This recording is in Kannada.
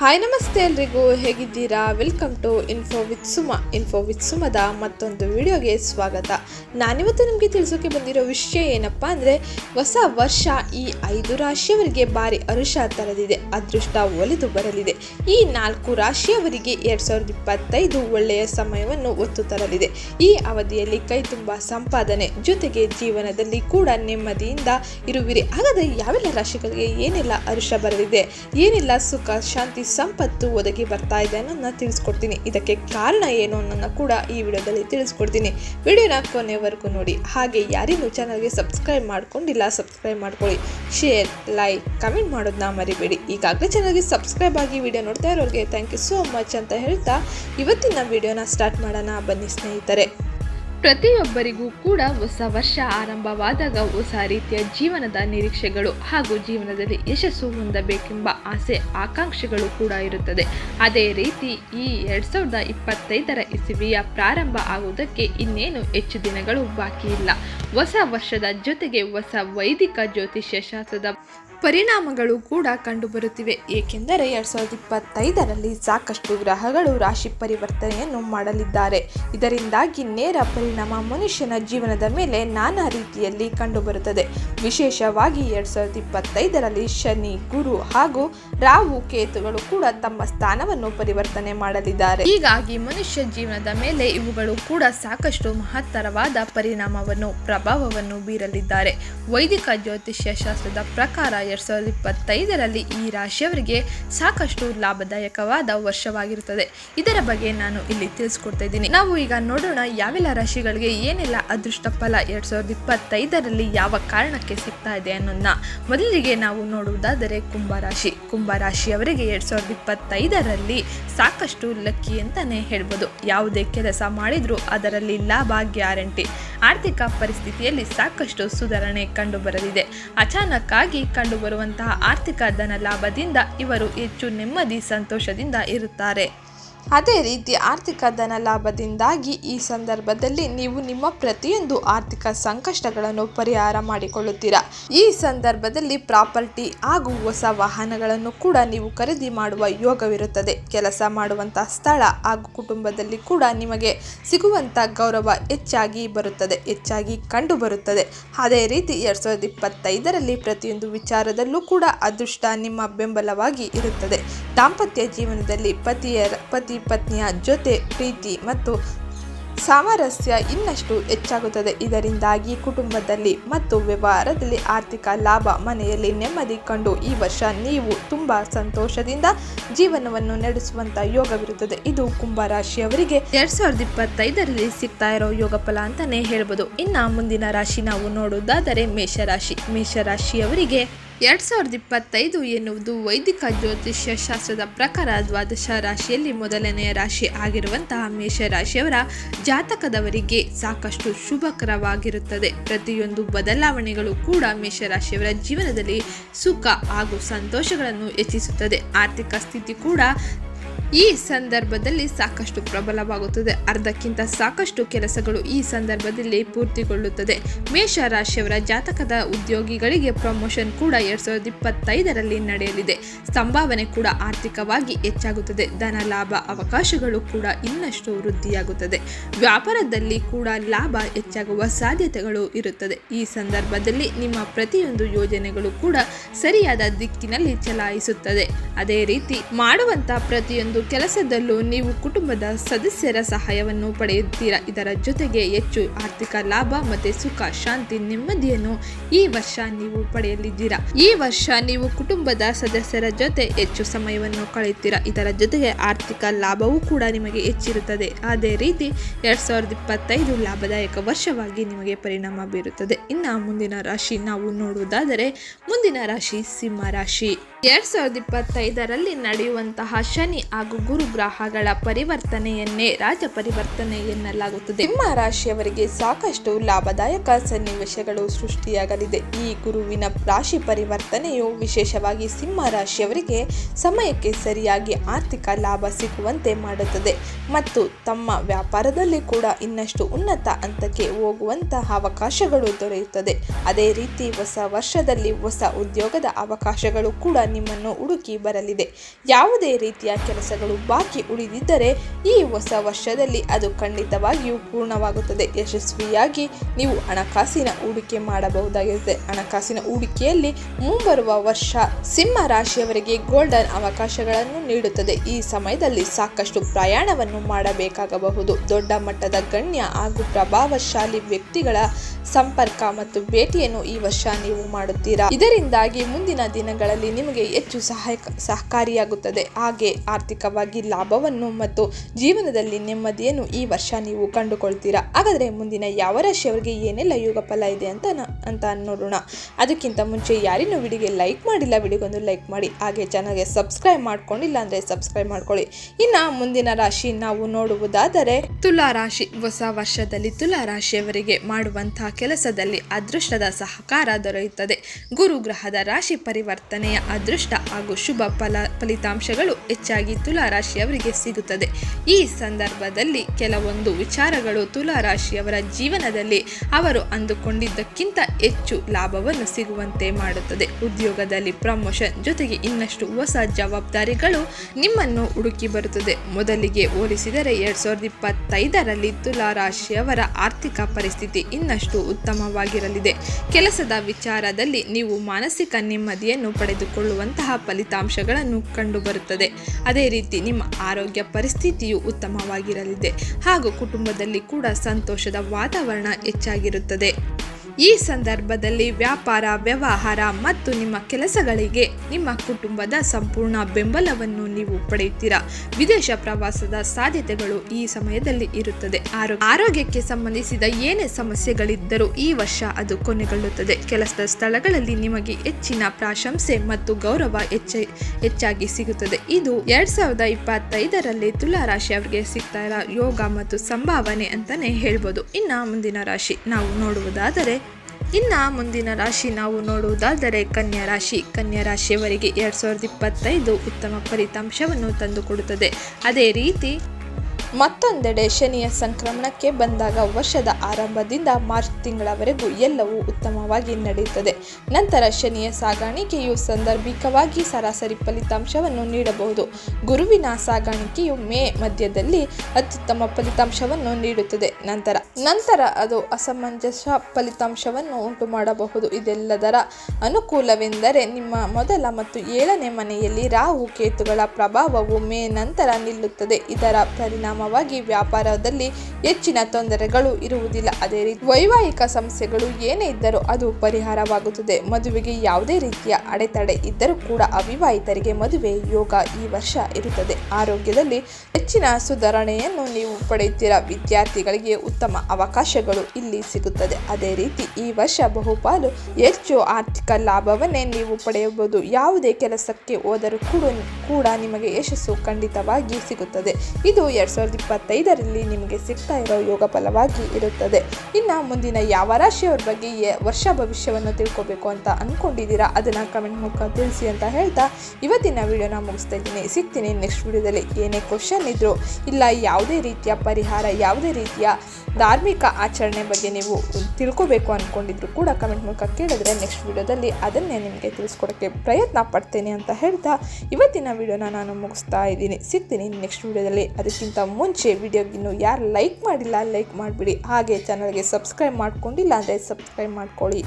ಹಾಯ್ ನಮಸ್ತೆ ಎಲ್ರಿಗೂ. ಹೇಗಿದ್ದೀರಾ? Welcome to info with Suma info with ಸುಮದ ಮತ್ತೊಂದು ವಿಡಿಯೋಗೆ ಸ್ವಾಗತ. ನಾನಿವತ್ತು ನಿಮಗೆ ತಿಳಿಸೋಕೆ ಬಂದಿರೋ ವಿಷಯ ಏನಪ್ಪ ಅಂದರೆ, ಹೊಸ ವರ್ಷ ಈ ಐದು ರಾಶಿಯವರಿಗೆ ಭಾರಿ ಅರುಷ ತರದಿದೆ. ಅದೃಷ್ಟ ಒಲಿದು ಬರಲಿದೆ. ಈ ನಾಲ್ಕು ರಾಶಿಯವರಿಗೆ ಎರಡು ಸಾವಿರದ ಇಪ್ಪತ್ತೈದು ಒಳ್ಳೆಯ ಸಮಯವನ್ನು ಒತ್ತು ತರಲಿದೆ. ಈ ಅವಧಿಯಲ್ಲಿ ಕೈ ತುಂಬ ಸಂಪಾದನೆ ಜೊತೆಗೆ ಜೀವನದಲ್ಲಿ ಕೂಡ ನೆಮ್ಮದಿಯಿಂದ ಇರುವಿರಿ. ಹಾಗಾದರೆ ಯಾವೆಲ್ಲ ರಾಶಿಗಳಿಗೆ ಏನೆಲ್ಲ ಅರುಷ ಬರಲಿದೆ? ಏನೆಲ್ಲ ಸುಖ, ಶಾಂತಿ ಸಂಪತ್ತು ಒದಗಿ ಬರ್ತಾ ಇದೆ ಅನ್ನೋದನ್ನ ತಿಳಿಸ್ಕೊಡ್ತೀನಿ. ಇದಕ್ಕೆ ಕಾರಣ ಏನು ಅನ್ನೋದನ್ನ ಕೂಡ ಈ ವಿಡಿಯೋದಲ್ಲಿ ತಿಳಿಸ್ಕೊಡ್ತೀನಿ. ವಿಡಿಯೋನ ಕೊನೆವರೆಗೂ ನೋಡಿ. ಹಾಗೆ ಯಾರಿಗೂ ಚಾನಲ್ಗೆ ಸಬ್ಸ್ಕ್ರೈಬ್ ಮಾಡ್ಕೊಂಡಿಲ್ಲ ಸಬ್ಸ್ಕ್ರೈಬ್ ಮಾಡ್ಕೊಳ್ಳಿ. ಶೇರ್ ಲೈಕ್ ಕಮೆಂಟ್ ಮಾಡೋದನ್ನ ಮರಿಬೇಡಿ. ಈಗಾಗಲೇ ಚಾನಲ್ಗೆ ಸಬ್ಸ್ಕ್ರೈಬ್ ಆಗಿ ವಿಡಿಯೋ ನೋಡ್ತಾ ಇರೋರಿಗೆ ಥ್ಯಾಂಕ್ ಯು ಸೋ ಮಚ್ ಅಂತ ಹೇಳ್ತಾ ಇವತ್ತಿನ ವಿಡಿಯೋನ ಸ್ಟಾರ್ಟ್ ಮಾಡೋಣ. ಬನ್ನಿ ಸ್ನೇಹಿತರೆ. ಪ್ರತಿಯೊಬ್ಬರಿಗೂ ಕೂಡ ಹೊಸ ವರ್ಷ ಆರಂಭವಾದಾಗ ಹೊಸ ರೀತಿಯ ಜೀವನದ ನಿರೀಕ್ಷೆಗಳು ಹಾಗೂ ಜೀವನದಲ್ಲಿ ಯಶಸ್ಸು ಹೊಂದಬೇಕೆಂಬ ಆಸೆ, ಆಕಾಂಕ್ಷೆಗಳು ಕೂಡ ಇರುತ್ತದೆ. ಅದೇ ರೀತಿ ಈ ಎರಡ್ ಸಾವಿರದ ಇಪ್ಪತ್ತೈದರ ಇಸವಿಯ ಪ್ರಾರಂಭ ಆಗುವುದಕ್ಕೆ ಇನ್ನೇನು ಹೆಚ್ಚು ದಿನಗಳು ಬಾಕಿ ಇಲ್ಲ. ಹೊಸ ವರ್ಷದ ಜೊತೆಗೆ ಹೊಸ ವೈದಿಕ ಜ್ಯೋತಿಷ್ಯ ಶಾಸ್ತ್ರದ ಪರಿಣಾಮಗಳು ಕೂಡ ಕಂಡುಬರುತ್ತಿವೆ. ಏಕೆಂದರೆ ಎರಡು ಸಾವಿರದ ಇಪ್ಪತ್ತೈದರಲ್ಲಿ ಸಾಕಷ್ಟು ಗ್ರಹಗಳು ರಾಶಿ ಪರಿವರ್ತನೆಯನ್ನು ಮಾಡಲಿದ್ದಾರೆ. ಇದರಿಂದಾಗಿ ನೇರ ಪರಿಣಾಮ ಮನುಷ್ಯನ ಜೀವನದ ಮೇಲೆ ನಾನಾ ರೀತಿಯಲ್ಲಿ ಕಂಡುಬರುತ್ತದೆ. ವಿಶೇಷವಾಗಿ ಎರಡು ಸಾವಿರದ ಇಪ್ಪತ್ತೈದರಲ್ಲಿ ಶನಿ, ಗುರು ಹಾಗೂ ರಾಹು ಕೇತುಗಳು ಕೂಡ ತಮ್ಮ ಸ್ಥಾನವನ್ನು ಪರಿವರ್ತನೆ ಮಾಡಲಿದ್ದಾರೆ. ಹೀಗಾಗಿ ಮನುಷ್ಯ ಜೀವನದ ಮೇಲೆ ಇವುಗಳು ಕೂಡ ಸಾಕಷ್ಟು ಮಹತ್ತರವಾದ ಪರಿಣಾಮವನ್ನು, ಪ್ರಭಾವವನ್ನು ಬೀರಲಿದ್ದಾರೆ. ವೈದಿಕ ಜ್ಯೋತಿಷ್ಯ ಶಾಸ್ತ್ರದ ಪ್ರಕಾರ ಎರಡ್ ಸಾವಿರದ ಇಪ್ಪತ್ತೈದರಲ್ಲಿ ಈ ರಾಶಿಯವರಿಗೆ ಸಾಕಷ್ಟು ಲಾಭದಾಯಕವಾದ ವರ್ಷವಾಗಿರುತ್ತದೆ. ಇದರ ಬಗ್ಗೆ ನಾನು ಇಲ್ಲಿ ತಿಳಿಸ್ಕೊಡ್ತಾ ಇದ್ದೀನಿ. ನಾವು ಈಗ ನೋಡೋಣ ಯಾವೆಲ್ಲ ರಾಶಿಗಳಿಗೆ ಏನೆಲ್ಲ ಅದೃಷ್ಟ ಫಲ ಎರಡ್ ಸಾವಿರದ ಇಪ್ಪತ್ತೈದರಲ್ಲಿ ಯಾವ ಕಾರಣಕ್ಕೆ ಸಿಗ್ತಾ ಇದೆ ಅನ್ನೋದನ್ನ ಮೊದಲಿಗೆ ನಾವು ನೋಡುವುದಾದರೆ ಕುಂಭರಾಶಿ ಕುಂಭರಾಶಿಯವರಿಗೆ ಎರಡು ಸಾವಿರದ ಇಪ್ಪತ್ತೈದರಲ್ಲಿ ಸಾಕಷ್ಟು ಲಕ್ಕಿ ಅಂತಾನೆ ಹೇಳ್ಬೋದು. ಯಾವುದೇ ಕೆಲಸ ಮಾಡಿದರೂ ಅದರಲ್ಲಿ ಲಾಭ, ಗ್ಯಾರಂಟಿ. ಆರ್ಥಿಕ ಪರಿಸ್ಥಿತಿಯಲ್ಲಿ ಸಾಕಷ್ಟು ಸುಧಾರಣೆ ಕಂಡುಬರಲಿದೆ. ಅಚಾನಕ್ಕಾಗಿ ಕಂಡುಬರುವಂತಹ ಆರ್ಥಿಕ ಧನ ಲಾಭದಿಂದ ಇವರು ಹೆಚ್ಚು ನೆಮ್ಮದಿ, ಸಂತೋಷದಿಂದ ಇರುತ್ತಾರೆ. ಅದೇ ರೀತಿ ಆರ್ಥಿಕ ಧನ ಲಾಭದಿಂದಾಗಿ ಈ ಸಂದರ್ಭದಲ್ಲಿ ನೀವು ನಿಮ್ಮ ಪ್ರತಿಯೊಂದು ಆರ್ಥಿಕ ಸಂಕಷ್ಟಗಳನ್ನು ಪರಿಹಾರ ಮಾಡಿಕೊಳ್ಳುತ್ತೀರಾ. ಈ ಸಂದರ್ಭದಲ್ಲಿ ಪ್ರಾಪರ್ಟಿ ಹಾಗೂ ಹೊಸ ವಾಹನಗಳನ್ನು ಕೂಡ ನೀವು ಖರೀದಿ ಮಾಡುವ ಯೋಗವಿರುತ್ತದೆ. ಕೆಲಸ ಮಾಡುವಂತಹ ಸ್ಥಳ ಹಾಗೂ ಕುಟುಂಬದಲ್ಲಿ ಕೂಡ ನಿಮಗೆ ಸಿಗುವಂತ ಗೌರವ ಹೆಚ್ಚಾಗಿ ಬರುತ್ತದೆ, ಹೆಚ್ಚಾಗಿ ಕಂಡು ಬರುತ್ತದೆ. ಅದೇ ರೀತಿ ಎರಡ್ ಸಾವಿರದ ಇಪ್ಪತ್ತೈದರಲ್ಲಿ ಪ್ರತಿಯೊಂದು ವಿಚಾರದಲ್ಲೂ ಕೂಡ ಅದೃಷ್ಟ ನಿಮ್ಮ ಬೆಂಬಲವಾಗಿ ಇರುತ್ತದೆ. ದಾಂಪತ್ಯ ಜೀವನದಲ್ಲಿ ಪತಿಯರ, ಪತಿ ಪತ್ನಿಯ ಜೊತೆ ಪ್ರೀತಿ ಮತ್ತು ಸಾಮರಸ್ಯ ಇನ್ನಷ್ಟು ಹೆಚ್ಚಾಗುತ್ತದೆ. ಇದರಿಂದಾಗಿ ಕುಟುಂಬದಲ್ಲಿ ಮತ್ತು ವ್ಯವಹಾರದಲ್ಲಿ ಆರ್ಥಿಕ ಲಾಭ ಮನೆಯಲ್ಲಿ ನೆಮ್ಮದಿ ಕಂಡು ಈ ವರ್ಷ ನೀವು ತುಂಬ ಸಂತೋಷದಿಂದ ಜೀವನವನ್ನು ನಡೆಸುವಂತ ಯೋಗವಿರುತ್ತದೆ. ಇದು ಕುಂಭರಾಶಿಯವರಿಗೆ ಎರಡ್ ಸಾವಿರದ ಇಪ್ಪತ್ತೈದರಲ್ಲಿ ಸಿಗ್ತಾ ಇರೋ ಯೋಗ ಫಲ ಅಂತಾನೆ ಹೇಳ್ಬೋದು. ಇನ್ನ ಮುಂದಿನ ರಾಶಿ ನಾವು ನೋಡುವುದಾದರೆ ಮೇಷರಾಶಿ. ಮೇಷರಾಶಿಯವರಿಗೆ ಎರಡ್ ಸಾವಿರದ ಇಪ್ಪತ್ತೈದು ಎನ್ನುವುದು ವೈದಿಕ ಜ್ಯೋತಿಷ್ಯ ಶಾಸ್ತ್ರದ ಪ್ರಕಾರ ದ್ವಾದಶ ರಾಶಿಯಲ್ಲಿ ಮೊದಲನೆಯ ರಾಶಿ ಆಗಿರುವಂತಹ ಮೇಷರಾಶಿಯವರ ಜಾತಕದವರಿಗೆ ಸಾಕಷ್ಟು ಶುಭಕರವಾಗಿರುತ್ತದೆ. ಪ್ರತಿಯೊಂದು ಬದಲಾವಣೆಗಳು ಕೂಡ ಮೇಷರಾಶಿಯವರ ಜೀವನದಲ್ಲಿ ಸುಖ ಹಾಗೂ ಸಂತೋಷಗಳನ್ನು ಹೆಚ್ಚಿಸುತ್ತದೆ. ಆರ್ಥಿಕ ಸ್ಥಿತಿ ಕೂಡ ಈ ಸಂದರ್ಭದಲ್ಲಿ ಸಾಕಷ್ಟು ಪ್ರಬಲವಾಗುತ್ತದೆ. ಅರ್ಧಕ್ಕಿಂತ ಸಾಕಷ್ಟು ಕೆಲಸಗಳು ಈ ಸಂದರ್ಭದಲ್ಲಿ ಪೂರ್ತಿಗೊಳ್ಳುತ್ತದೆ. ಮೇಷ ರಾಶಿಯವರ ಜಾತಕದ ಉದ್ಯೋಗಿಗಳಿಗೆ ಪ್ರಮೋಷನ್ ಕೂಡ ಎರಡ್ ಸಾವಿರದ ಇಪ್ಪತ್ತೈದರಲ್ಲಿ ನಡೆಯಲಿದೆ. ಸಂಭಾವನೆ ಕೂಡ ಆರ್ಥಿಕವಾಗಿ ಹೆಚ್ಚಾಗುತ್ತದೆ. ಧನ, ಲಾಭ, ಅವಕಾಶಗಳು ಕೂಡ ಇನ್ನಷ್ಟು ವೃದ್ಧಿಯಾಗುತ್ತದೆ. ವ್ಯಾಪಾರದಲ್ಲಿ ಕೂಡ ಲಾಭ ಹೆಚ್ಚಾಗುವ ಸಾಧ್ಯತೆಗಳು ಇರುತ್ತದೆ. ಈ ಸಂದರ್ಭದಲ್ಲಿ ನಿಮ್ಮ ಪ್ರತಿಯೊಂದು ಯೋಜನೆಗಳು ಕೂಡ ಸರಿಯಾದ ದಿಕ್ಕಿನಲ್ಲಿ ಚಲಾಯಿಸುತ್ತದೆ. ಅದೇ ರೀತಿ ಮಾಡುವಂತಹ ಪ್ರತಿಯೊಂದು ಕೆಲಸದಲ್ಲೂ ನೀವು ಕುಟುಂಬದ ಸದಸ್ಯರ ಸಹಾಯವನ್ನು ಪಡೆಯುತ್ತೀರಾ? ಇದರ ಜೊತೆಗೆ ಹೆಚ್ಚು ಆರ್ಥಿಕ ಲಾಭ ಮತ್ತೆ ಸುಖ, ಶಾಂತಿ, ನೆಮ್ಮದಿಯನ್ನು ಈ ವರ್ಷ ನೀವು ಪಡೆಯಲಿದ್ದೀರಾ? ಈ ವರ್ಷ ನೀವು ಕುಟುಂಬದ ಸದಸ್ಯರ ಜೊತೆ ಹೆಚ್ಚು ಸಮಯವನ್ನು ಕಳೆಯುತ್ತೀರಾ? ಇದರ ಜೊತೆಗೆ ಆರ್ಥಿಕ ಲಾಭವೂ ಕೂಡ ನಿಮಗೆ ಹೆಚ್ಚಿರುತ್ತದೆ. ಅದೇ ರೀತಿ ಎರಡ್ ಸಾವಿರದ ಇಪ್ಪತ್ತೈದು ಲಾಭದಾಯಕ ವರ್ಷವಾಗಿ ನಿಮಗೆ ಪರಿಣಾಮ ಬೀರುತ್ತದೆ. ಇನ್ನ ಮುಂದಿನ ರಾಶಿ ನಾವು ನೋಡುವುದಾದರೆ ಮುಂದಿನ ರಾಶಿ ಸಿಂಹ ರಾಶಿ. ಎರಡ್ ಸಾವಿರದ ಇಪ್ಪತ್ತೈದರಲ್ಲಿ ನಡೆಯುವಂತಹ ಶನಿ ಹಾಗೂ ಗುರು ಗ್ರಹಗಳ ಪರಿವರ್ತನೆಯನ್ನೇ ರಾಜ ಪರಿವರ್ತನೆ ಎನ್ನಲಾಗುತ್ತದೆ. ಸಿಂಹ ರಾಶಿಯವರಿಗೆ ಸಾಕಷ್ಟು ಲಾಭದಾಯಕ ಸನ್ನಿವೇಶಗಳು ಸೃಷ್ಟಿಯಾಗಲಿದೆ. ಈ ಗುರುವಿನ ರಾಶಿ ಪರಿವರ್ತನೆಯು ವಿಶೇಷವಾಗಿ ಸಿಂಹ ರಾಶಿಯವರಿಗೆ ಸಮಯಕ್ಕೆ ಸರಿಯಾಗಿ ಆರ್ಥಿಕ ಲಾಭ ಸಿಗುವಂತೆ ಮಾಡುತ್ತದೆ. ಮತ್ತು ತಮ್ಮ ವ್ಯಾಪಾರದಲ್ಲಿ ಕೂಡ ಇನ್ನಷ್ಟು ಉನ್ನತ ಹಂತಕ್ಕೆ ಹೋಗುವಂತಹ ಅವಕಾಶಗಳು ದೊರೆಯುತ್ತದೆ. ಅದೇ ರೀತಿ ಹೊಸ ವರ್ಷದಲ್ಲಿ ಹೊಸ ಉದ್ಯೋಗದ ಅವಕಾಶಗಳು ಕೂಡ ನಿಮ್ಮನ್ನು ಹುಡುಕಿ ಬರಲಿದೆ. ಯಾವುದೇ ರೀತಿಯ ಕೆಲಸಗಳು ಬಾಕಿ ಉಳಿದಿದ್ದರೆ ಈ ಹೊಸ ವರ್ಷದಲ್ಲಿ ಅದು ಖಂಡಿತವಾಗಿಯೂ ಪೂರ್ಣವಾಗುತ್ತದೆ. ಯಶಸ್ವಿಯಾಗಿ ನೀವು ಹಣಕಾಸಿನ ಹೂಡಿಕೆ ಮಾಡಬಹುದಾಗಿದೆ ಹಣಕಾಸಿನ ಹೂಡಿಕೆಯಲ್ಲಿ ಮುಂಬರುವ ವರ್ಷ ಸಿಂಹ ರಾಶಿಯವರಿಗೆ ಗೋಲ್ಡನ್ ಅವಕಾಶಗಳನ್ನು ನೀಡುತ್ತದೆ. ಈ ಸಮಯದಲ್ಲಿ ಸಾಕಷ್ಟು ಪ್ರಯಾಣವನ್ನು ಮಾಡಬೇಕಾಗಬಹುದು. ದೊಡ್ಡ ಮಟ್ಟದ ಗಣ್ಯ ಹಾಗೂ ಪ್ರಭಾವಶಾಲಿ ವ್ಯಕ್ತಿಗಳ ಸಂಪರ್ಕ ಮತ್ತು ಭೇಟಿಯನ್ನು ಈ ವರ್ಷ ನೀವು ಮಾಡುತ್ತೀರಾ? ಇದರಿಂದಾಗಿ ಮುಂದಿನ ದಿನಗಳಲ್ಲಿ ನಿಮಗೆ ಹೆಚ್ಚು ಸಹಾಯಕ ಸಹಕಾರಿಯಾಗುತ್ತದೆ. ಹಾಗೆ ಆರ್ಥಿಕವಾಗಿ ಲಾಭವನ್ನು ಮತ್ತು ಜೀವನದಲ್ಲಿ ನೆಮ್ಮದಿಯನ್ನು ಈ ವರ್ಷ ನೀವು ಕಂಡುಕೊಳ್ತೀರಾ? ಹಾಗಾದರೆ ಮುಂದಿನ ಯಾವ ರಾಶಿಯವರಿಗೆ ಏನೆಲ್ಲ ಯೋಗ ಫಲ ಇದೆ ಅಂತ ಅಂತ ನೋಡೋಣ. ಅದಕ್ಕಿಂತ ಮುಂಚೆ ಯಾರಿನ್ನೂ ವಿಡಿಯೋಗೆ ಲೈಕ್ ಮಾಡಿಲ್ಲ ವಿಡಿಯೋಗೊಂದು ಲೈಕ್ ಮಾಡಿ. ಹಾಗೆ ಚಾನಲ್ಗೆ ಸಬ್ಸ್ಕ್ರೈಬ್ ಮಾಡ್ಕೊಂಡಿಲ್ಲ ಅಂದರೆ ಸಬ್ಸ್ಕ್ರೈಬ್ ಮಾಡ್ಕೊಳ್ಳಿ. ಇನ್ನು ಮುಂದಿನ ರಾಶಿ ನಾವು ನೋಡುವುದಾದರೆ ತುಲಾ ರಾಶಿ. ಹೊಸ ವರ್ಷದಲ್ಲಿ ತುಲಾ ರಾಶಿಯವರಿಗೆ ಮಾಡುವಂತಹ ಕೆಲಸದಲ್ಲಿ ಅದೃಷ್ಟದ ಸಹಕಾರ ದೊರೆಯುತ್ತದೆ. ಗುರು ಗ್ರಹದ ರಾಶಿ ಪರಿವರ್ತನೆಯ ಅದೃಷ್ಟ ಹಾಗೂ ಶುಭ ಫಲ ಫಲಿತಾಂಶಗಳು ಹೆಚ್ಚಾಗಿ ತುಲಾ ರಾಶಿಯವರಿಗೆ ಸಿಗುತ್ತದೆ. ಈ ಸಂದರ್ಭದಲ್ಲಿ ಕೆಲವೊಂದು ವಿಚಾರಗಳು ತುಲಾ ರಾಶಿಯವರ ಜೀವನದಲ್ಲಿ ಅವರು ಅಂದುಕೊಂಡಿದ್ದಕ್ಕಿಂತ ಹೆಚ್ಚು ಲಾಭವನ್ನು ಸಿಗುವಂತೆ ಮಾಡುತ್ತದೆ. ಉದ್ಯೋಗದಲ್ಲಿ ಪ್ರಮೋಷನ್ ಜೊತೆಗೆ ಇನ್ನಷ್ಟು ಹೊಸ ಜವಾಬ್ದಾರಿಗಳು ನಿಮ್ಮನ್ನು ಹುಡುಕಿ ಬರುತ್ತದೆ. ಮೊದಲಿಗೆ ಹೋಲಿಸಿದರೆ ಎರಡ್ ಸಾವಿರದ ಇಪ್ಪತ್ತೈದರಲ್ಲಿ ತುಲಾ ರಾಶಿಯವರ ಆರ್ಥಿಕ ಪರಿಸ್ಥಿತಿ ಇನ್ನಷ್ಟು ಉತ್ತಮವಾಗಿರಲಿದೆ. ಕೆಲಸದ ವಿಚಾರದಲ್ಲಿ ನೀವು ಮಾನಸಿಕ ನೆಮ್ಮದಿಯನ್ನು ಪಡೆದುಕೊಳ್ಳುವಂತಹ ಫಲಿತಾಂಶಗಳನ್ನು ಕಂಡುಬರುತ್ತದೆ. ಅದೇ ರೀತಿ ನಿಮ್ಮ ಆರೋಗ್ಯ ಪರಿಸ್ಥಿತಿಯು ಉತ್ತಮವಾಗಿರಲಿದೆ ಹಾಗೂ ಕುಟುಂಬದಲ್ಲಿ ಕೂಡ ಸಂತೋಷದ ವಾತಾವರಣ ಹೆಚ್ಚಾಗಿರುತ್ತದೆ. ಈ ಸಂದರ್ಭದಲ್ಲಿ ವ್ಯಾಪಾರ, ವ್ಯವಹಾರ ಮತ್ತು ನಿಮ್ಮ ಕೆಲಸಗಳಿಗೆ ನಿಮ್ಮ ಕುಟುಂಬದ ಸಂಪೂರ್ಣ ಬೆಂಬಲವನ್ನು ನೀವು ಪಡೆಯುತ್ತೀರಾ? ವಿದೇಶ ಪ್ರವಾಸದ ಸಾಧ್ಯತೆಗಳು ಈ ಸಮಯದಲ್ಲಿ ಇರುತ್ತದೆ. ಆರೋ- ಆರೋಗ್ಯಕ್ಕೆ ಸಂಬಂಧಿಸಿದ ಏನೇ ಸಮಸ್ಯೆಗಳಿದ್ದರೂ ಈ ವರ್ಷ ಅದು ಕೊನೆಗೊಳ್ಳುತ್ತದೆ. ಕೆಲಸದ ಸ್ಥಳಗಳಲ್ಲಿ ನಿಮಗೆ ಹೆಚ್ಚಿನ ಪ್ರಾಶಂಸೆ ಮತ್ತು ಗೌರವ ಹೆಚ್ಚ ಹೆಚ್ಚಾಗಿ ಸಿಗುತ್ತದೆ. ಇದು ಎರಡ್ ಸಾವಿರದ ಇಪ್ಪತ್ತೈದರಲ್ಲಿ ತುಲಾ ರಾಶಿ ಅವರಿಗೆ ಸಿಗ್ತಾ ಯೋಗ ಮತ್ತು ಸಂಭಾವನೆ ಅಂತಾನೆ ಹೇಳ್ಬೋದು. ಇನ್ನ ಮುಂದಿನ ರಾಶಿ ನಾವು ನೋಡುವುದಾದರೆ ಇನ್ನ ಮುಂದಿನ ರಾಶಿ ನಾವು ನೋಡುವುದಾದರೆ ಕನ್ಯಾ ರಾಶಿ. ಕನ್ಯಾ ರಾಶಿಯವರಿಗೆ ಎರಡ್ ಸಾವಿರದ ಇಪ್ಪತ್ತೈದು ಉತ್ತಮ ಫಲಿತಾಂಶವನ್ನು ತಂದುಕೊಡುತ್ತದೆ. ಅದೇ ರೀತಿ ಮತ್ತೊಂದೆಡೆ ಶನಿಯ ಸಂಕ್ರಮಣಕ್ಕೆ ಬಂದಾಗ ವರ್ಷದ ಆರಂಭದಿಂದ ಮಾರ್ಚ್ ತಿಂಗಳವರೆಗೂ ಎಲ್ಲವೂ ಉತ್ತಮವಾಗಿ ನಡೆಯುತ್ತದೆ. ನಂತರ ಶನಿಯ ಸಾಗಾಣಿಕೆಯು ಸಂದರ್ಭಿಕವಾಗಿ ಸರಾಸರಿ ಫಲಿತಾಂಶವನ್ನು ನೀಡಬಹುದು. ಗುರುವಿನ ಸಾಗಾಣಿಕೆಯು ಮೇ ಮಧ್ಯದಲ್ಲಿ ಅತ್ಯುತ್ತಮ ಫಲಿತಾಂಶವನ್ನು ನೀಡುತ್ತದೆ. ನಂತರ ನಂತರ ಅದು ಅಸಮಂಜಸ ಫಲಿತಾಂಶವನ್ನು ಉಂಟು ಮಾಡಬಹುದು ಇದೆಲ್ಲದರ ಅನುಕೂಲವೆಂದರೆ ನಿಮ್ಮ ಮೊದಲ ಮತ್ತು ಏಳನೇ ಮನೆಯಲ್ಲಿ ರಾಹು ಕೇತುಗಳ ಪ್ರಭಾವವು ಮೇ ನಂತರ ನಿಲ್ಲುತ್ತದೆ. ಇದರ ಪರಿಣಾಮವಾಗಿ ವ್ಯಾಪಾರದಲ್ಲಿ ಹೆಚ್ಚಿನ ತೊಂದರೆಗಳು ಇರುವುದಿಲ್ಲ. ಅದೇ ರೀತಿ ವೈವಾಹಿಕ ಸಮಸ್ಯೆಗಳು ಏನೇ ಇದ್ದರೂ ಅದು ಪರಿಹಾರವಾಗುತ್ತದೆ. ಮದುವೆಗೆ ಯಾವುದೇ ರೀತಿಯ ಅಡೆತಡೆ ಇದ್ದರೂ ಕೂಡ ಅವಿವಾಹಿತರಿಗೆ ಮದುವೆ ಯೋಗ ಈ ವರ್ಷ ಇರುತ್ತದೆ. ಆರೋಗ್ಯದಲ್ಲಿ ಹೆಚ್ಚಿನ ಸುಧಾರಣೆಯನ್ನು ನೀವು ಪಡೆಯುತ್ತೀರಾ? ವಿದ್ಯಾರ್ಥಿಗಳಿಗೆ ಉತ್ತಮ ಅವಕಾಶಗಳು ಇಲ್ಲಿ ಸಿಗುತ್ತದೆ. ಅದೇ ರೀತಿ ಈ ವರ್ಷ ಬಹುಪಾಲು ಹೆಚ್ಚು ಆರ್ಥಿಕ ಲಾಭವನ್ನೇ ನೀವು ಪಡೆಯಬಹುದು. ಯಾವುದೇ ಕೆಲಸಕ್ಕೆ ಹೋದರೂ ಕೂಡ ಕೂಡ ನಿಮಗೆ ಯಶಸ್ಸು ಖಂಡಿತವಾಗಿ ಸಿಗುತ್ತದೆ. ಇದು ಎರಡು ಸಾವಿರದ ಇಪ್ಪತ್ತೈದರಲ್ಲಿ ನಿಮಗೆ ಸಿಗ್ತಾ ಇರೋ ಯೋಗ ಫಲವಾಗಿ ಇರುತ್ತದೆ. ಇನ್ನು ಮುಂದಿನ ಯಾವ ರಾಶಿಯವ್ರ ಬಗ್ಗೆ ವರ್ಷ ಭವಿಷ್ಯವನ್ನು ತಿಳ್ಕೋಬೇಕು ಅಂತ ಅಂದ್ಕೊಂಡಿದ್ದೀರಾ ಅದನ್ನು ಕಮೆಂಟ್ ಮೂಲಕ ತಿಳಿಸಿ ಅಂತ ಹೇಳ್ತಾ ಇವತ್ತಿನ ವಿಡಿಯೋನ ಮುಗಿಸ್ತಾ ಇದ್ದೀನಿ ಸಿಗ್ತೀನಿ ನೆಕ್ಸ್ಟ್ ವಿಡಿಯೋದಲ್ಲಿ. ಏನೇ ಕ್ವಶನ್ ಇದ್ದರೂ ಇಲ್ಲ, ಯಾವುದೇ ರೀತಿಯ ಪರಿಹಾರ, ಯಾವುದೇ ರೀತಿಯ ಧಾರ್ಮಿಕ ಆಚರಣೆ ಬಗ್ಗೆ ನೀವು ತಿಳ್ಕೊಬೇಕು ಅಂದ್ಕೊಂಡಿದ್ರು ಕೂಡ ಕಮೆಂಟ್ ಮೂಲಕ ಕೇಳಿದ್ರೆ ನೆಕ್ಸ್ಟ್ ವಿಡಿಯೋದಲ್ಲಿ ಅದನ್ನೇ ನಿಮಗೆ ತಿಳಿಸ್ಕೊಡೋಕ್ಕೆ ಪ್ರಯತ್ನ ಪಡ್ತೇನೆ ಅಂತ ಹೇಳ್ತಾ ಇವತ್ತಿನ ವಿಡಿಯೋನ ನಾನು ಮುಗಿಸ್ತಾ ಇದ್ದೀನಿ. ಸಿಗ್ತೀನಿ ನೆಕ್ಸ್ಟ್ ವಿಡಿಯೋದಲ್ಲಿ. ಅದಕ್ಕಿಂತ ಮುಂಚೆ ವಿಡಿಯೋಗಿನ್ನು ಯಾರು ಲೈಕ್ ಮಾಡಿಲ್ಲ ಲೈಕ್ ಮಾಡಿಬಿಡಿ. ಹಾಗೆ ಚಾನಲ್ಗೆ ಸಬ್ಸ್ಕ್ರೈಬ್ ಮಾಡ್ಕೊಂಡಿಲ್ಲ ಅಂದರೆ ಸಬ್ಸ್ಕ್ರೈಬ್ ಮಾಡ್ಕೊಳ್ಳಿ.